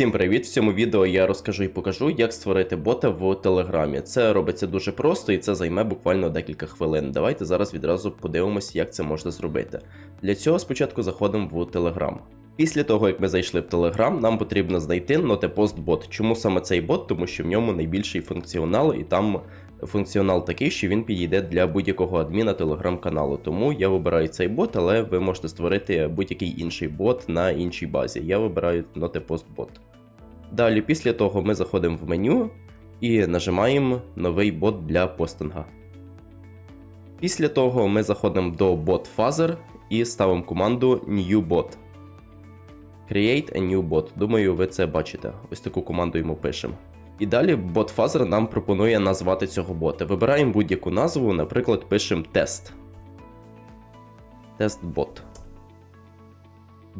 Всім привіт! В цьому відео я розкажу і покажу, як створити бота в Телеграмі. Це робиться дуже просто і це займе буквально декілька хвилин. Давайте зараз відразу подивимося, як це можна зробити. Для цього спочатку заходимо в Телеграм. Після того, як ми зайшли в Telegram, нам потрібно знайти Notepostbot. Чому саме цей бот? Тому що в ньому найбільший функціонал, і там функціонал такий, що він підійде для будь-якого адміна телеграм-каналу. Тому я вибираю цей бот, але ви можете створити будь-який інший бот на іншій базі. Я вибираю Notepostbot. Далі, після того, ми заходимо в меню і нажимаємо новий бот для постинга. Після того ми заходимо до bot Fuzzer і ставимо команду New Bot. Create a new bot. Думаю, ви це бачите. Ось таку команду йому пишемо. І далі бот Fuzzer нам пропонує назвати цього бота. Вибираємо будь-яку назву, наприклад, пишемо тест. Тест-бот.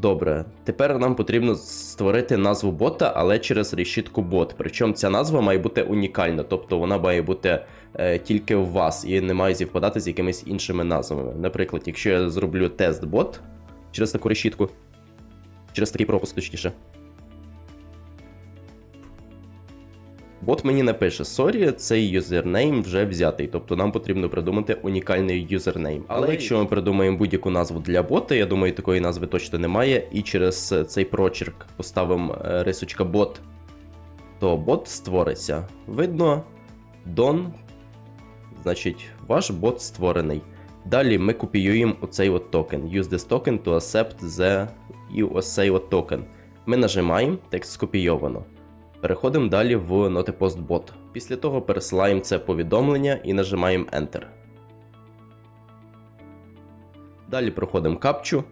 Добре, тепер нам потрібно створити назву бота, але через решітку бот. Причому ця назва має бути унікальна, тобто вона має бути е, тільки у вас і не має зівпадати з якимись іншими назвами. Наприклад, якщо я зроблю тест-бот через таку решітку, через такий пропуск, точніше. Бот мені напише: Сорі, цей юзернейм вже взятий, тобто нам потрібно придумати унікальний юзернейм. Але, Але якщо ми придумаємо будь-яку назву для бота, я думаю, такої назви точно немає, і через цей прочерк поставимо е, рисочка бот, то бот створиться. Видно, Don, значить, ваш бот створений. Далі ми копіюємо оцей от токен. Use this token to accept the і ось цей от токен. Ми нажимаємо, текст скопійовано. Переходимо далі в Notepostbot. Після того пересилаємо це повідомлення і нажимаємо Enter. Далі проходимо капчу.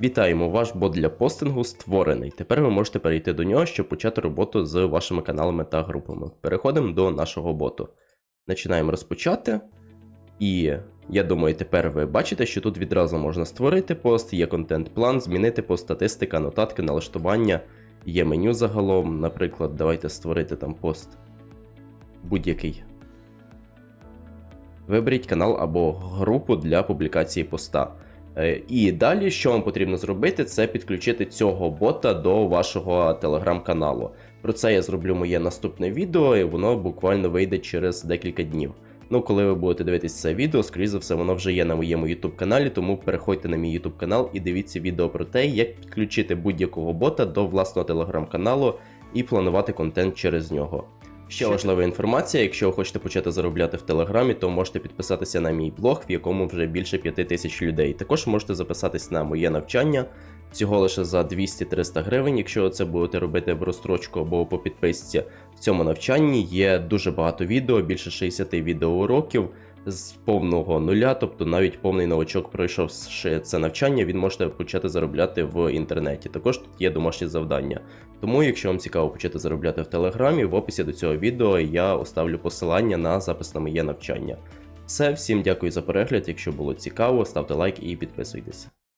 Вітаємо, ваш бот для постингу створений. Тепер ви можете перейти до нього, щоб почати роботу з вашими каналами та групами. Переходимо до нашого боту. Починаємо розпочати. І я думаю, тепер ви бачите, що тут відразу можна створити пост, є контент-план, змінити пост, статистика, нотатки, налаштування, є меню загалом. Наприклад, давайте створити там пост будь-який. Виберіть канал або групу для публікації поста. Е, І далі, що вам потрібно зробити, це підключити цього бота до вашого телеграм-каналу. Про це я зроблю моє наступне відео, і воно буквально вийде через декілька днів. Ну, коли ви будете дивитися це відео, скоріше за все, воно вже є на моєму YouTube каналі, тому переходьте на мій YouTube канал і дивіться відео про те, як підключити будь-якого бота до власного телеграм-каналу і планувати контент через нього. Ще важлива інформація: якщо ви хочете почати заробляти в Телеграмі, то можете підписатися на мій блог, в якому вже більше 5 тисяч людей. Також можете записатись на моє навчання. Всього лише за 200-300 гривень, якщо це будете робити в розстрочку або по підписці. В цьому навчанні є дуже багато відео, більше 60 відеоуроків з повного нуля, тобто навіть повний новачок, пройшовши це навчання, він може почати заробляти в інтернеті. Також тут є домашні завдання. Тому, якщо вам цікаво почати заробляти в Телеграмі, в описі до цього відео я оставлю посилання на запис на моє навчання. Все, всім дякую за перегляд. Якщо було цікаво, ставте лайк і підписуйтесь.